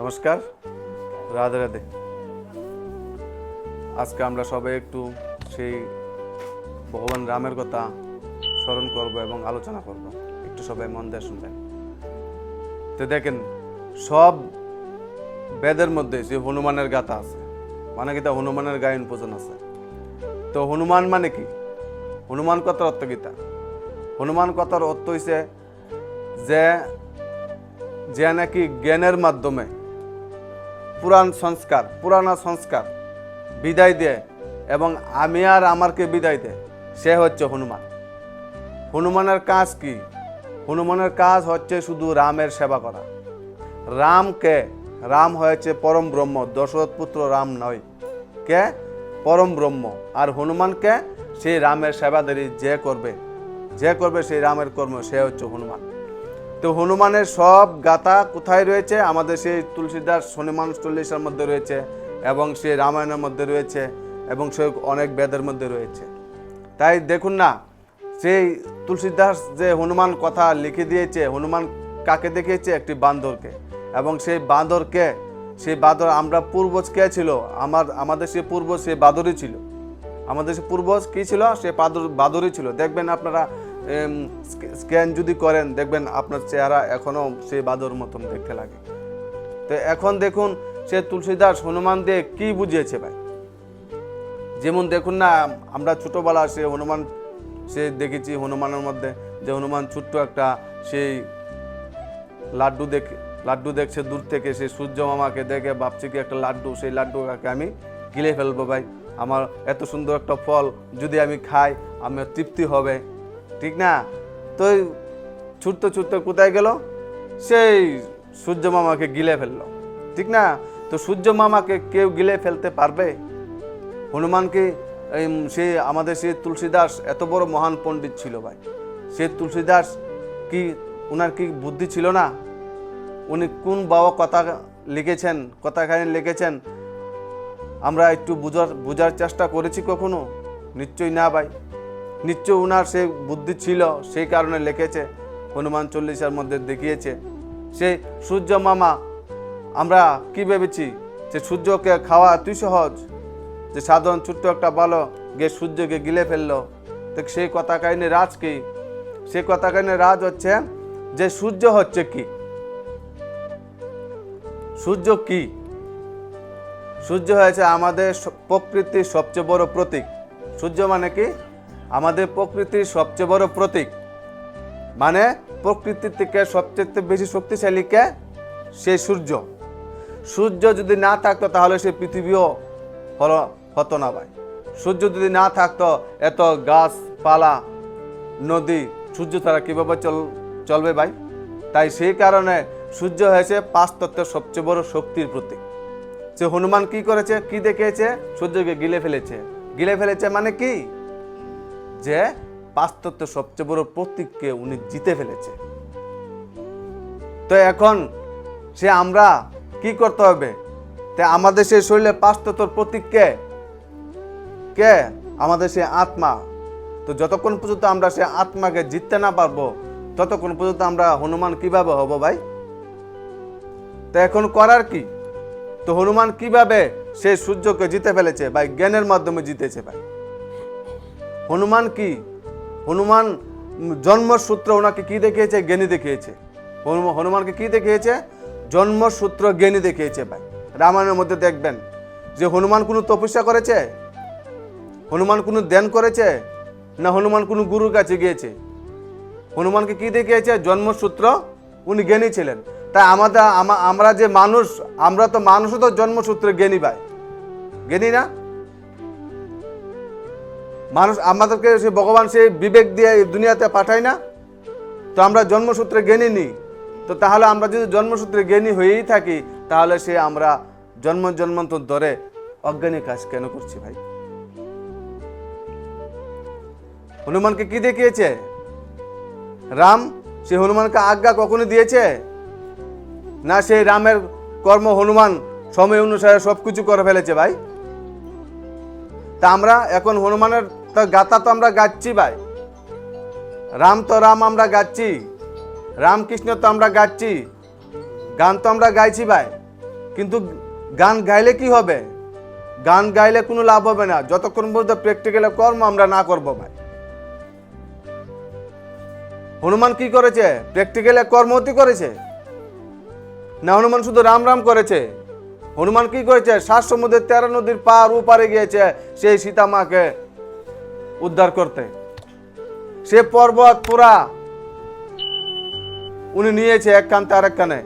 নমস্কার, রাধে রাধে। আজকে আমরা সবাই একটু সেই ভগবান রামের কথা স্মরণ করব এবং আলোচনা করব। একটু সবাই মন দিয়ে শুনবেন। তো দেখেন, সব বেদের মধ্যে যে হনুমানের গাথা আছে মানে কি তা হনুমানের গায়ন পূজন আছে। তো হনুমান মানে কি? হনুমান কথার অর্থ গীতা হনুমান কথার অর্থ হইছে যে যে নাকি জ্ঞানের মাধ্যমে পুরাণ সংস্কার, পুরানা সংস্কার। বিদায় দেয় এবং আমি আর আমারকে বিদায় দেয় সে হচ্ছে হনুমান। হনুমানের কাজ কি? হনুমানের কাজ হচ্ছে শুধু রামের সেবা করা। রামকে রাম হয়েছে পরম ব্রহ্ম, দশরথ পুত্র রাম নয়। কে? পরম ব্রহ্ম। আর হনুমানকে সেই রামের সেবাদারি যে করবে যে করবে সেই রামের কর্ম, সে হচ্ছে হনুমান। তো হনুমানের সব গাথা কোথায় রয়েছে? আমাদের সেই তুলসীদাস হনুমান চল্লিশের মধ্যে রয়েছে এবং সে রামায়ণের মধ্যে রয়েছে এবং সে অনেক বেদের মধ্যে রয়েছে। তাই দেখুন না, সেই তুলসীদাস যে হনুমান কথা লিখে দিয়েছে, হনুমান কাকে দেখিয়েছে? একটি বান্দরকে। এবং সেই বাঁদরকে সেই বাঁদর আমরা পূর্বজ কে ছিল? আমার, আমাদের সে পূর্বজ সেই বাদরই ছিল। আমাদের সে পূর্বজ কী ছিল? সে বাদর বাদরই ছিল। দেখবেন আপনারা স্ক্যান যদি করেন, দেখবেন আপনার চেহারা এখনও সে বাদর মতন দেখতে লাগে। তো এখন দেখুন, সে তুলসীদাস হনুমান দিয়ে কি বুঝিয়েছে ভাই? যেমন দেখুন না, আমরা ছোটোবেলা সে হনুমান, সে দেখেছি হনুমানের মধ্যে, যে হনুমান ছোট্ট একটা সেই লাড্ডু দেখে, লাড্ডু দেখছে দূর থেকে, সে সূর্য মামাকে দেখে ভাবছে কি একটা লাড্ডু, সেই লাড্ডুটাকে আমি গিলে ফেলব ভাই। আমার এত সুন্দর একটা ফল, যদি আমি খাই, আমার তৃপ্তি হবে। ঠিক না? তো ছুটতে ছুটতে কোথায় গেল? সেই সূর্য মামাকে গিলে ফেলল। ঠিক না? তো সূর্য মামাকে কেউ গিলে ফেলতে পারবে? হনুমানকে এই সে আমাদের সে তুলসীদাস এত বড় মহান পণ্ডিত ছিল ভাই? সে তুলসীদাস কি ওনার কি বুদ্ধি ছিল না? উনি কোন বাবা কথা লিখেছেন কথাখানি লিখেছেন? আমরা একটু বুঝার, বোঝার চেষ্টা করেছি কখনো? নিশ্চয়ই না ভাই। নিশ্চয় ওনার সে বুদ্ধি ছিল, সেই কারণে লিখেছে, হনুমান চল্লিশের মধ্যে দেখিয়েছে। সেই সূর্য মামা, আমরা কি ভেবেছি যে সূর্যকে খাওয়া তুই সহজ? যে সাধারণ ছোট্ট একটা বলো গিয়ে সূর্যকে গিলে ফেলল। তো সেই কথা কাহিনী রাজ কি? সেই কথা কাহিনী রাজ হচ্ছে যে সূর্য হচ্ছে কি? সূর্য কি? সূর্য হয়েছে আমাদের প্রকৃতির সবচেয়ে বড় প্রতীক। সূর্য মানে কি? আমাদের প্রকৃতির সবচেয়ে বড় প্রতীক। মানে প্রকৃতির থেকে সবচেয়ে বেশি শক্তিশালী কে? সেই সূর্য। সূর্য যদি না থাকতো তাহলে সে পৃথিবীও হলো, হতো না ভাই। সূর্য যদি না থাকতো, এত গাছপালা, নদী, সূর্য ছাড়া কীভাবে চল, চলবে ভাই? তাই সেই কারণে সূর্য হয়েছে পাঁচ তত্ত্বের সবচেয়ে বড় শক্তির প্রতীক। সে হনুমান কি করেছে? কি দেখিয়েছে? সূর্যকে গিলে ফেলেছে। গিলে ফেলেছে মানে কি? যে তত্ত্বের সবচেয়ে বড় প্রতীককে উনি জিতে ফেলেছে। তো এখন সে আমরা কি করতে হবে? তে আমাদের সেই শরীরে পাঁচ প্রতীককে কে? আমাদের সে আত্মা। তো যতক্ষণ পর্যন্ত আমরা সে আত্মাকে জিততে না পারব, ততক্ষণ পর্যন্ত আমরা হনুমান কীভাবে হব ভাই? তো এখন করার কি? তো হনুমান কীভাবে সে সূর্যকে জিতে ফেলেছে? ভাই, জ্ঞানের মাধ্যমে জিতেছে ভাই। হনুমান কি? হনুমান জন্মসূত্র ওনাকে কি দেখিয়েছে? জ্ঞানী দেখিয়েছে। হনু- হনুমানকে কি দেখিয়েছে? জন্মসূত্র জ্ঞানী দেখিয়েছে ভাই। রামায়ণের মধ্যে দেখবেন যে হনুমান কোনো তপস্যা করেছে? হনুমান কোনো ধ্যান করেছে? না হনুমান কোনো গুরুর কাছে গিয়েছে? হনুমানকে কি দেখিয়েছে? জন্মসূত্র উনি জ্ঞানী ছিলেন। তাই আমাদের আমরা যে মানুষ, আমরা তো মানুষও তো জন্মসূত্রে জ্ঞানী ভাই। জ্ঞানী না? মানুষ আমাদেরকে সে ভগবান সেই বিবেক দিয়ে এই দুনিয়াতে পাঠায় না। তো আমরা জন্মসূত্রে জ্ঞানী নিই তো তাহলে আমরা যদি জন্মসূত্রে জ্ঞানী হয়েই থাকি, তাহলে সে আমরা জন্ম জন্মান্তর ধরে অজ্ঞানী কাজ কেন করছি ভাই? হনুমানকে কি দেখিয়েছে? রাম, সে হনুমানকে আজ্ঞা কখনো দিয়েছে? না সেই রামের কর্ম হনুমান সময় অনুসারে সব কিছু করে ফেলেছে ভাই। তা আমরা এখন হনুমানের তো গাথা তো আমরা গাচ্ছি ভাই। রাম তো রাম আমরা গাচ্ছি, রামকৃষ্ণ তো আমরা গাচ্ছি, গান তো আমরা গাইছি ভাই। কিন্তু গান গাইলে কি হবে? গান গাইলে কোনো লাভ হবে না। যতক্ষণ পর্যন্ত প্র্যাকটিক্যালে কর্ম আমরা না করব ভাই। হনুমান কি করেছে? প্র্যাকটিক্যালে কর্মতি করেছে? না হনুমান শুধু রাম রাম করেছে? হনুমান কি করেছে? সাত সমুদ্রের তেরো নদীর পার উপারে গিয়েছে সেই সীতা মাকে উদ্ধার করতে। সে পর্বত পুরা উনি নিয়েছে এক কান্তে আরেক কানে।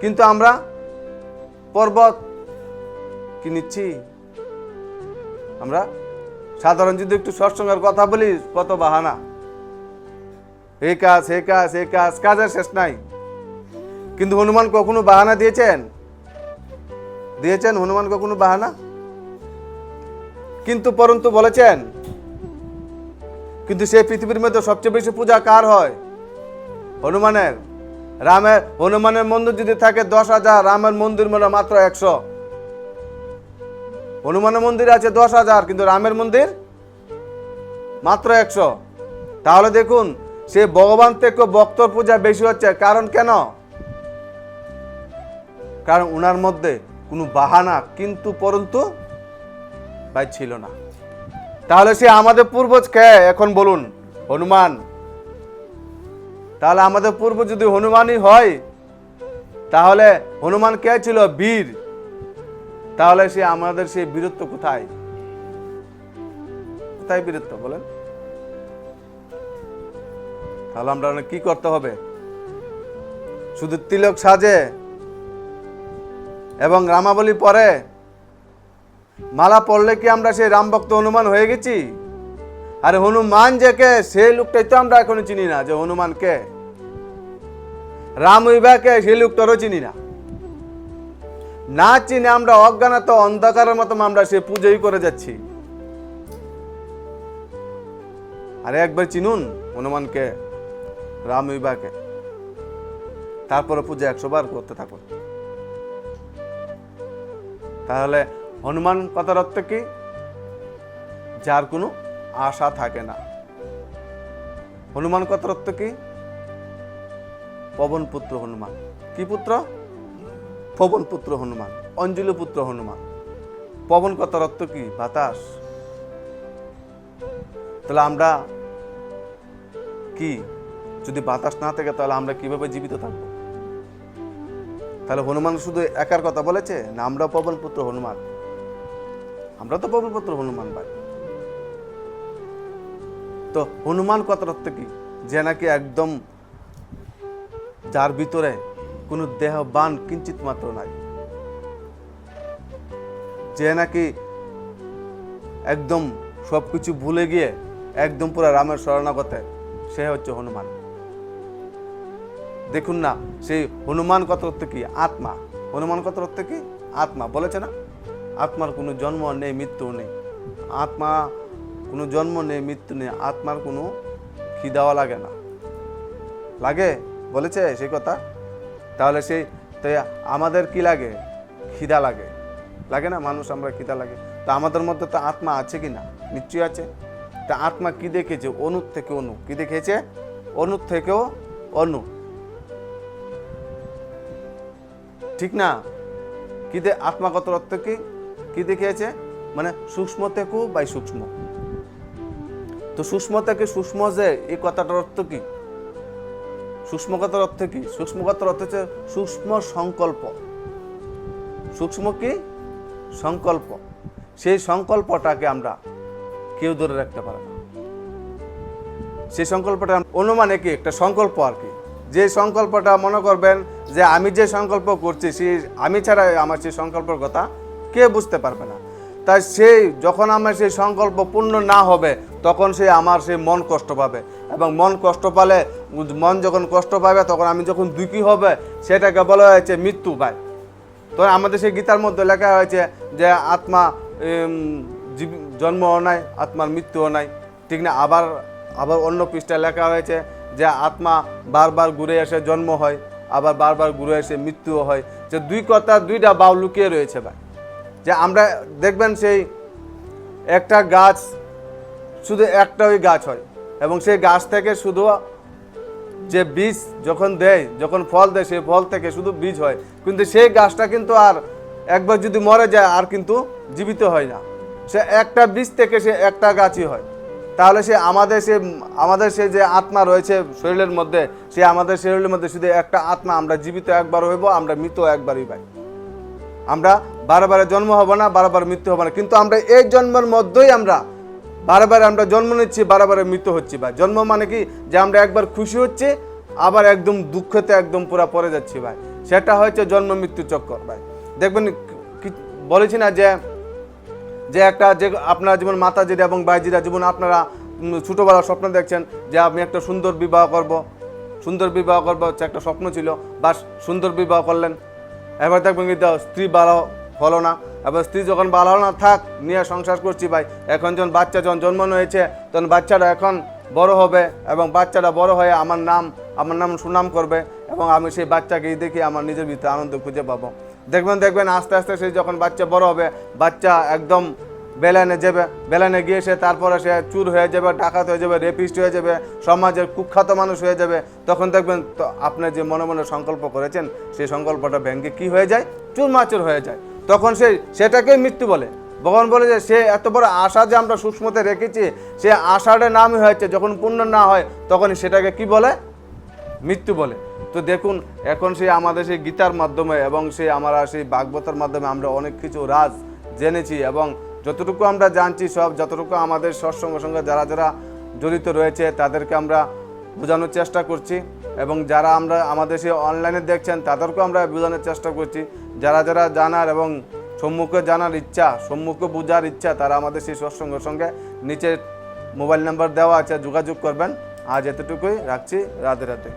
কিন্তু আমরা পর্বত কি নিচ্ছি? আমরা সাধারণ যদি একটু সৎসঙ্গের কথা বলি, কত বাহানা। এই কাজ এই কাজ এই কাজ, কাজের শেষ নাই। কিন্তু হনুমান কখনো বাহানা দিয়েছেন? দিয়েছেন হনুমান কখনো বাহানা? কিন্তু পরন্তু বলেছেন, কিন্তু সেই পৃথিবীর মধ্যে সবচেয়ে বেশি পূজা কার হয়? হনুমানের। রামের, হনুমানের মন্দির যদি থাকে দশ হাজার, রামের মন্দির মনে মাত্র একশো। হনুমানের মন্দির আছে দশ হাজার, কিন্তু রামের মন্দির মাত্র একশো। তাহলে দেখুন সে ভগবান থেকে ভক্তর পূজা বেশি হচ্ছে। কারণ কেন? কারণ উনার মধ্যে কোনো বাহানা কিন্তু পরন্তু ভাই ছিল না। তাহলে সে আমাদের পূর্বজ কে? এখন বলুন, হনুমান। তাহলে আমাদের পূর্ব যদি হনুমানই হয়, তাহলে হনুমান কে ছিল? বীর। তাহলে সে আমাদের সেই বীরত্ব কোথায়? কোথায় বীরত্ব বলেন? তাহলে আমরা কি করতে হবে? শুধু তিলক সাজে এবং রামাবলী পরে? মালা পড়লে কি আমরা সেই রামভক্ত হনুমান হয়ে গেছি? আর হনুমান যে কে, সেই লোকটাই তো আমরা এখনও চিনি না, যে হনুমান কে? রাম কে, সেই লোকটারও চিনি না। না চিনে আমরা অজ্ঞানত অন্ধকারের মতো আমরা সে পুজোই করে যাচ্ছি। আর একবার চিনুন হনুমানকে রাম কে। তারপরে পূজা একশো বার করতে থাকুন। তাহলে হনুমান কথার অর্থ কি? যার কোনো আশা থাকে না। হনুমান কথার অর্থ কি? পবন পুত্র হনুমান। কি পুত্র? পবন পুত্র হনুমান। অঞ্জলি পুত্র হনুমান। পবন কথার অর্থ কি? বাতাস। তাহলে আমরা কি? যদি বাতাস না থাকে তাহলে আমরা কীভাবে জীবিত থাকব? তাহলে হনুমান শুধু একার কথা বলেছে? না, আমরা পবন পুত্র হনুমান। আমরা তো পবন পুত্র হনুমান ভাই। তো হনুমান কথার অর্থ কি? যে নাকি একদম যার ভিতরে কোনো দেহ বান কিঞ্চিত মাত্র নাই। যে নাকি একদম সবকিছু ভুলে গিয়ে একদম পুরো রামের শরণাগতে, সে হচ্ছে হনুমান। দেখুন না সেই হনুমান কত অর্থ কি? আত্মা। হনুমান কত অর্থ কি? আত্মা। বলেছে না? আত্মার কোনো জন্ম নেই, মৃত্যু নেই। আত্মা কোনো জন্ম নেই, মৃত্যু নেই। আত্মার কোনো খিদাওয়া লাগে না। লাগে? বলেছে সেই কথা? তাহলে সেই তাই আমাদের কি লাগে? খিদা লাগে। লাগে না? মানুষ আমরা খিদা লাগে। তা আমাদের মধ্যে তো আত্মা আছে কি না? নিশ্চয়ই আছে। তা আত্মা কি দেখেছে? অনুর থেকে অনু। কি দেখেছে? অনুর থেকেও অনু। ঠিক না? কি দে আত্মাগত অর্থ কি? কি দেখিয়েছে? মানে সূক্ষ্ম থেকেও বাই সূক্ষ্ম। তো সূক্ষ্ম থেকে সূক্ষ্ম যে, এই কথাটার অর্থ কি? সূক্ষ্মগতার অর্থ কি? সূক্ষ্মগতার অর্থ হচ্ছে সূক্ষ্ম সংকল্প। সূক্ষ্ম কি? সংকল্প। সেই সংকল্পটাকে আমরা কেউ ধরে রাখতে পারে না। সেই সংকল্পটা অনুমানে কি? একটা সংকল্প আর কি। যে সংকল্পটা মনে করবেন যে আমি যে সংকল্প করছি সেই আমি ছাড়া আমার সেই সংকল্পের কথা কে বুঝতে পারবে না। তাই সেই যখন আমার সেই সংকল্প পূর্ণ না হবে, তখন সে আমার সেই মন কষ্ট পাবে এবং মন কষ্ট পালে, মন যখন কষ্ট পাবে, তখন আমি যখন দুঃখী হবে, সেটাকে বলা হয়েছে মৃত্যু পায় তো আমাদের সেই গীতার মধ্যে লেখা হয়েছে যে আত্মা জন্মও নাই, আত্মার মৃত্যুও নাই। ঠিক না? আবার আবার অন্য পৃষ্ঠায় লেখা হয়েছে যে আত্মা বারবার ঘুরে এসে জন্ম হয়, আবার বারবার ঘুরে এসে মৃত্যুও হয়। যে দুই কথা, দুইটা বাউ লুকিয়ে রয়েছে ভাই। যে আমরা দেখবেন সেই একটা গাছ, শুধু একটা ওই গাছ হয় এবং সেই গাছ থেকে শুধু যে বীজ যখন দেয়, যখন ফল দেয়, সেই ফল থেকে শুধু বীজ হয়। কিন্তু সেই গাছটা কিন্তু আর একবার যদি মরে যায়, আর কিন্তু জীবিত হয় না। সে একটা বীজ থেকে সে একটা গাছই হয়। তাহলে সে আমাদের সে আমাদের সে যে আত্মা রয়েছে শরীরের মধ্যে, সে আমাদের শরীরের মধ্যে শুধু একটা আত্মা, আমরা জীবিত একবার হইব, আমরা মৃত একবারই পাই আমরা বারবার জন্ম হব না, বারবার মৃত্যু হব না, কিন্তু আমরা এই জন্মের মধ্যেই আমরা বারবার আমরা জন্ম নিচ্ছি, বারবার মৃত্যু হচ্ছি ভাই। জন্ম মানে কি? যে আমরা একবার খুশি হচ্ছি, আবার একদম দুঃখতে একদম পুরা পড়ে যাচ্ছি ভাই। সেটা হয়েছে জন্ম মৃত্যু চক্কর ভাই। দেখবেন বলেছি না যে যে একটা যে আপনারা যেমন মাতাজিরা এবং বাইজিরা যেমন আপনারা ছোটবেলার স্বপ্ন দেখছেন যে আমি একটা সুন্দর বিবাহ করব। সুন্দর বিবাহ করব হচ্ছে একটা স্বপ্ন ছিল। বা সুন্দর বিবাহ করলেন। এবার দেখবেন কিন্তু স্ত্রী ভালো হলো না। এবার স্ত্রী যখন ভালো হলো না, থাক, নিয়ে সংসার করছি ভাই। এখন যখন বাচ্চা যখন জন্মানো হয়েছে, তখন বাচ্চাটা এখন বড় হবে এবং বাচ্চাটা বড় হয়ে আমার নাম আমার নাম সুনাম করবে এবং আমি সেই বাচ্চাকেই দেখি আমার নিজের ভিতরে আনন্দ খুঁজে পাবো। দেখবেন দেখবেন, আস্তে আস্তে সে যখন বাচ্চা বড় হবে, বাচ্চা একদম বেলানে যাবে বেলানে গিয়ে সে তারপরে সে চুর হয়ে যাবে, ডাকাত হয়ে যাবে রেপিস্ট হয়ে যাবে, সমাজের কুখ্যাত মানুষ হয়ে যাবে। তখন দেখবেন, তো আপনি যে মনে মনে সংকল্প করেছেন, সেই সংকল্পটা ভেঙ্গে কি হয়ে যায়? চুরমাচুর হয়ে যায়। তখন সে, সেটাকেই মৃত্যু বলে। ভগবান বলে যে, সে এত বড় আশা যে আমরা সূক্ষ্মতে রেখেছি, সে আশাটা নামই হয়েছে, যখন পূর্ণ না হয় তখন সেটাকে কি বলে? মৃত্যু বলে। তো দেখুন, এখন সেই আমাদের সেই গীতার মাধ্যমে এবং সেই আমরা সেই বাগবতার মাধ্যমে আমরা অনেক কিছু রাজ জেনেছি এবং যতটুকু আমরা জানছি সব, যতটুকু আমাদের সৎসঙ্গ সঙ্গে যারা যারা জড়িত রয়েছে, তাদেরকে আমরা বোঝানোর চেষ্টা করছি এবং যারা আমরা আমাদের সেই অনলাইনে দেখছেন, তাদেরকেও আমরা বোঝানোর চেষ্টা করছি। যারা যারা জানার এবং সম্মুখে জানার ইচ্ছা, সম্মুখে বোঝার ইচ্ছা, তারা আমাদের সেই সৎসঙ্গের সঙ্গে নিচে মোবাইল নাম্বার দেওয়া আছে, যোগাযোগ করবেন। আজ এতটুকুই, রাখছি, রাধে রাধে।